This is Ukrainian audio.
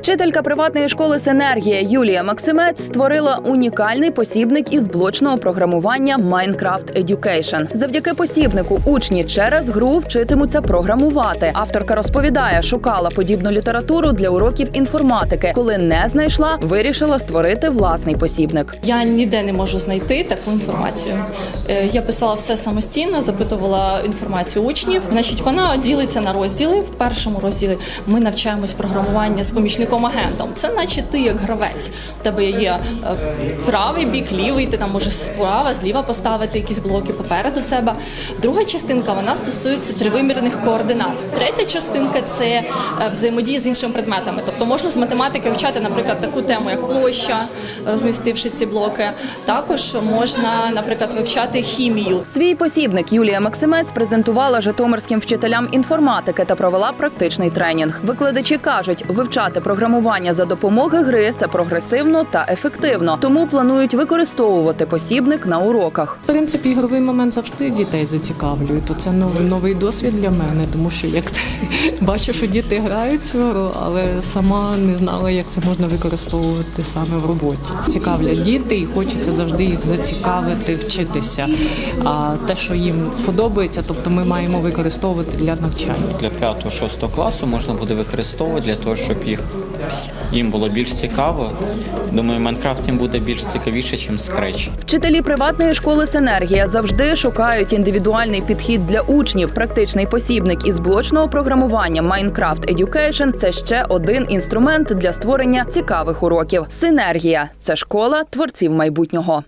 Вчителька приватної школи Синергія Юлія Максимець створила унікальний посібник із блочного програмування Minecraft Education. Завдяки посібнику учні через гру вчитимуться програмувати. Авторка розповідає, шукала подібну літературу для уроків інформатики. Коли не знайшла, вирішила створити власний посібник. Я ніде не можу знайти таку інформацію. Е, Я писала все самостійно, запитувала інформацію учнів. Значить, вона ділиться на розділи. В першому розділі ми навчаємось програмування з помічником-агентом. Це наче ти як гравець. У тебе є е, правий бік, лівий. Ти там можеш справа, зліва поставити якісь блоки попереду себе. Друга частинка вона стосується тривимірних координат. Третя частинка це е, взаємодія з іншими предметами. Тобто можна з математики вивчати, наприклад, таку тему, як площа, розмістивши ці блоки. Також можна, наприклад, вивчати хімію. Свій посібник Юлія Максимець презентувала житомирським вчителям інформатики та провела практичний тренінг. Викладачі кажуть, вивчати програмування за допомогою гри це прогресивно та ефективно, тому планують використовувати посібник на уроках. В принципі, ігровий момент завжди дітей зацікавлює. То це новий, новий досвід для мене, тому що як ти бачу, що діти грають цю гру, але сама не знала, як це можна використовувати саме в роботі. Цікавлять діти, і хочеться завжди їх зацікавити, вчитися. А те, що їм подобається, тобто ми маємо використовувати для навчання. Для 5-6 класу можна буде використовувати для того, щоб їх їм було більш цікаво. Думаю, Майнкрафт їм буде більш цікавіше, ніж Scratch. Вчителі приватної школи Синергія завжди шукають індивідуальний підхід для учнів. Практичний посібник із блочного програмування Minecraft Education – це ще один інструмент для створення цікавих уроків. Синергія це школа творців майбутнього.